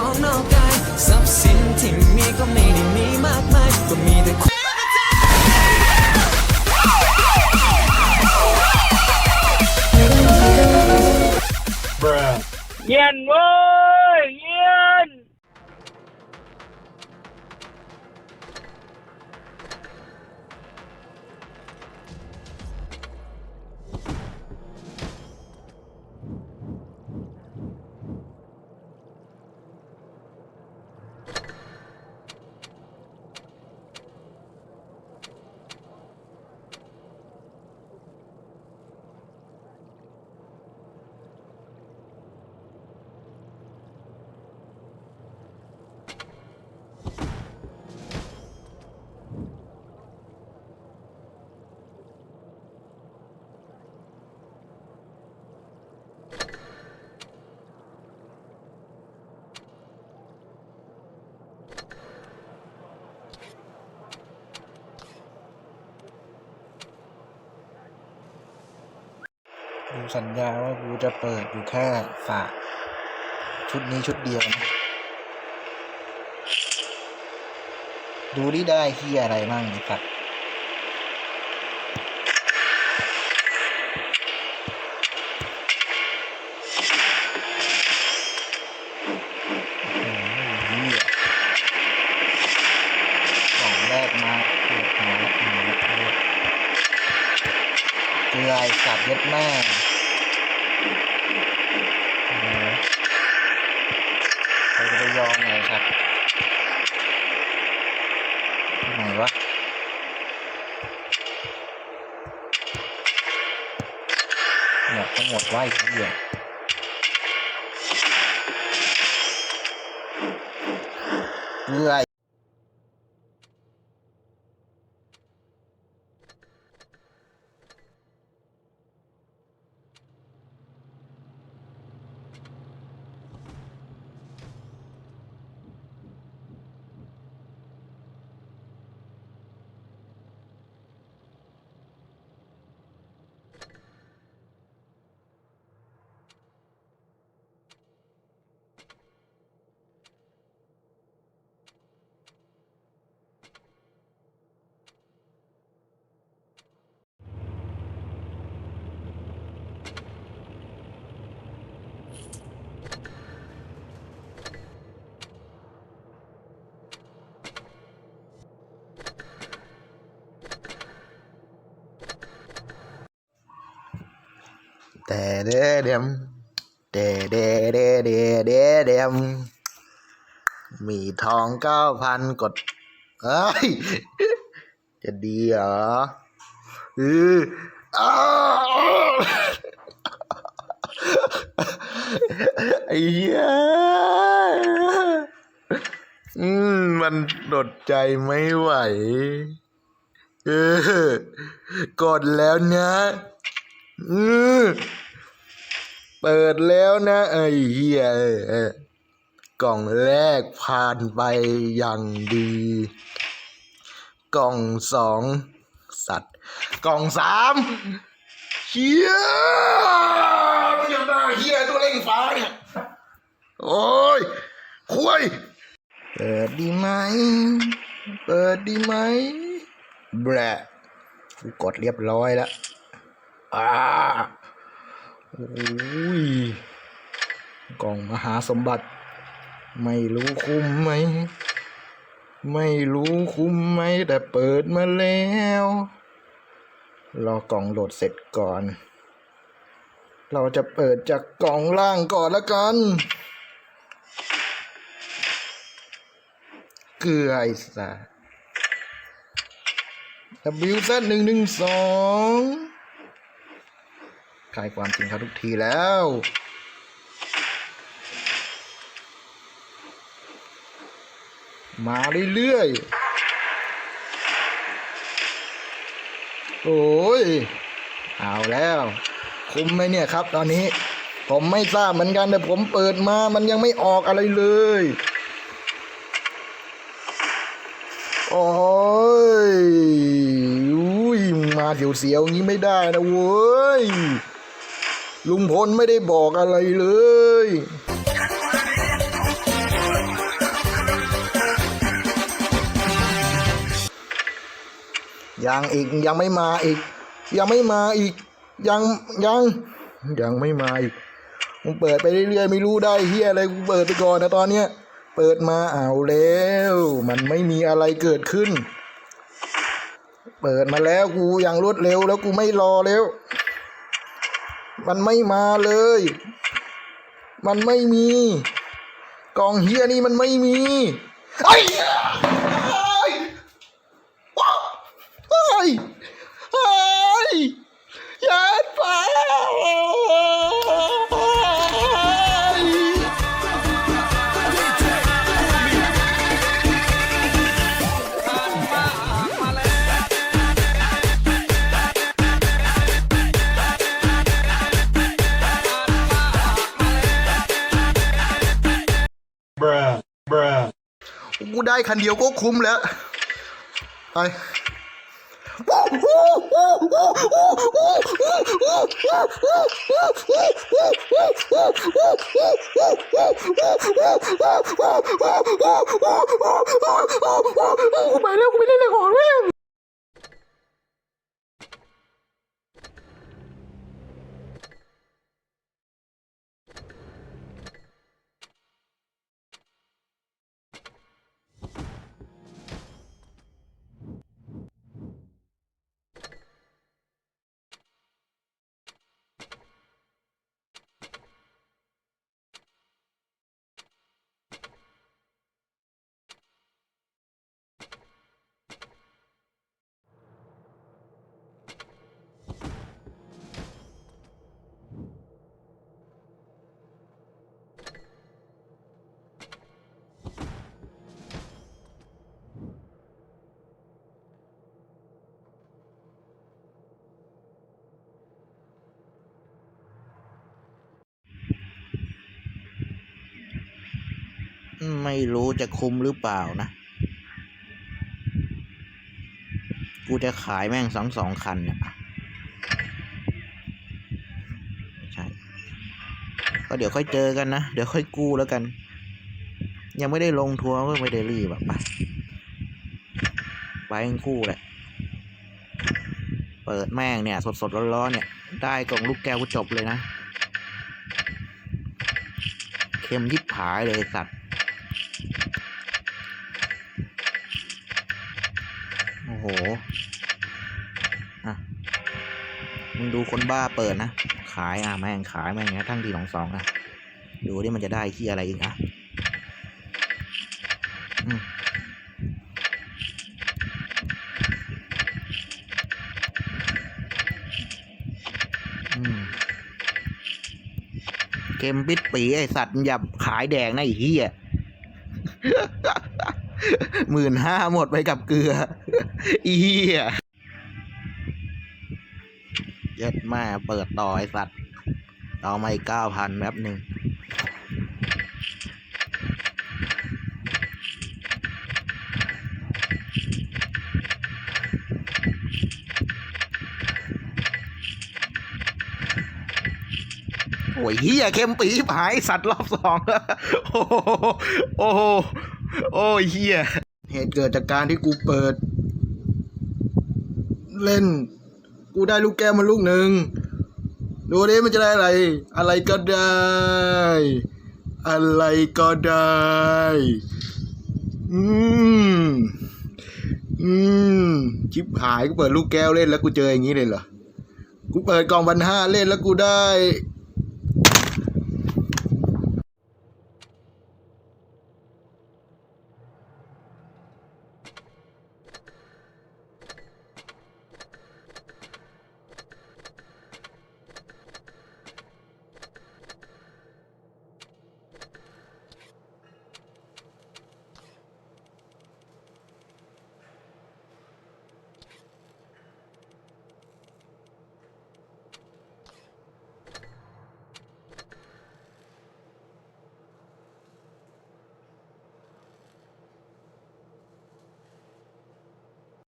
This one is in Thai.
ของนอกกายทรัพย์สินที่มีก็ไม่ได้มีมากมายก็มีแต่ความเย็นเว้ย สัญญาว่ากูจะเปิดอยู่แค่ฝาชุดนี้ชุดเดียวนะดูดิได้เฮียอะไรบ้างไอ้สัตว์โอ้โหเหี้ยกล่องแรกมาเกือบมาแล้วมาแล้วมาแล้วเกลือสัตว์เย็ดแม่ ใครจะไปยอมไงสัตว์ไหนวะหมดทั้งหมดไว้เหี้ยเกลือ แต่เดเดมเดเดเดเดเดเดมมีทองเก้าพันกดเอ้ยจะดีเหรอเอออ้าไอ้เหี้ยอืมมันดดใจไม่ไหว เออกดแล้วนะ เปิดแล้วนะ ไอ้เหี้ยกล่องแรกผ่านไปอย่างดี กล่องสองสัตว์ กล่องสามเฮียไม่ยอมได้เฮียตัวเล่งฟ้าเนี่ย โอ้ยคุยเปิดดีไหม เปิดดีไหม แบะกูกดเรียบร้อยแล้ว อ่าโอ้ยกล่องมหาสมบัติ ไม่รู้คุ้มไหม ไม่รู้คุ้มไหม แต่เปิดมาแล้ว รอกล่องโหลดเสร็จก่อน เราจะเปิดจากกล่องล่างก่อนละกัน เกลือไอ้สัส WZ หนึ่งหนึ่งสอง คลายความจริงเขาทุกทีแล้วมาเรื่อยๆ โอ้ย เอาแล้ว คุ้มไหมเนี่ยครับ ตอนนี้ ผมไม่ทราบเหมือนกันแต่ผมเปิดมา มันยังไม่ออกอะไรเลย โอ้ยอุ้ย มาเสียวๆอย่างนี้ไม่ได้นะเว้ย ลุงพลไม่ได้บอกอะไรเลย ยังอีกยังไม่มาอีก ยังไม่มาอีก ยังยังยังไม่มาอีกมึงเปิดไปเรื่อยๆไม่รู้ได้เฮียอะไรกูเปิดไปก่อนนะตอนเนี้ยเปิดมาเอาแล้ว มันไม่มีอะไรเกิดขึ้น เปิดมาแล้วกูอย่างรวดเร็วแล้วกูไม่รอแล้ว มันไม่มาเลย มันไม่มีกองเฮียนี่มันไม่มีไอ้ไอ้ คันเดียวก็คุ้มแล้ว ไปกูไปแล้วกูไม่ได้เลยของแล้ว ไม่รู้จะคุ้มหรือเปล่านะ กูจะขายแม่งสองสองคันเนี่ยใช่ ก็เดี๋ยวค่อยเจอกันนะ เดี๋ยวค่อยกู้แล้วกัน ยังไม่ได้ลงทัวร์ก็ไม่ได้รีบแบบไปไปคู่แหละ เปิดแม่งเนี่ย สดสดๆร้อนๆเนี่ย ได้กล่องลูกแก้วก็จบเลยนะ เค็มยิบผายเลยสัตว์ อ้โหอะ มึงดูคนบ้าเปิดนะ ขายอะแม่งขายแม่งนะทั้งทีสองสองอะ ดูดิมันจะได้ที่อะไรอีกอะเกมปิดปีไอสัตว์อย่าขายแดงนะไอ้เหี้ยหมื่นห้าหมดไปกับเกลือ อีเหี้ยเย็ดแม่เปิดต่อไอสัตว์เอามาอีกเก้าพันแป๊บหนึ่งโอ้ยเฮียเข้มปีหายสัตว์รอบสองโอ้โหโอ้โหโอ้เฮียเหตุเกิดจากการที่กูเปิด เล่น กูได้ลูกแก้วมาลูกหนึ่งดูดิมันจะได้อะไร อะไรก็ได้ อะไรก็ได้ อืม อืมชิบหายกูเปิดลูกแก้วเล่นแล้วกูเจออย่างนี้เลยเหรอ กูเปิดกล่องพันห้าเล่นแล้วกูได้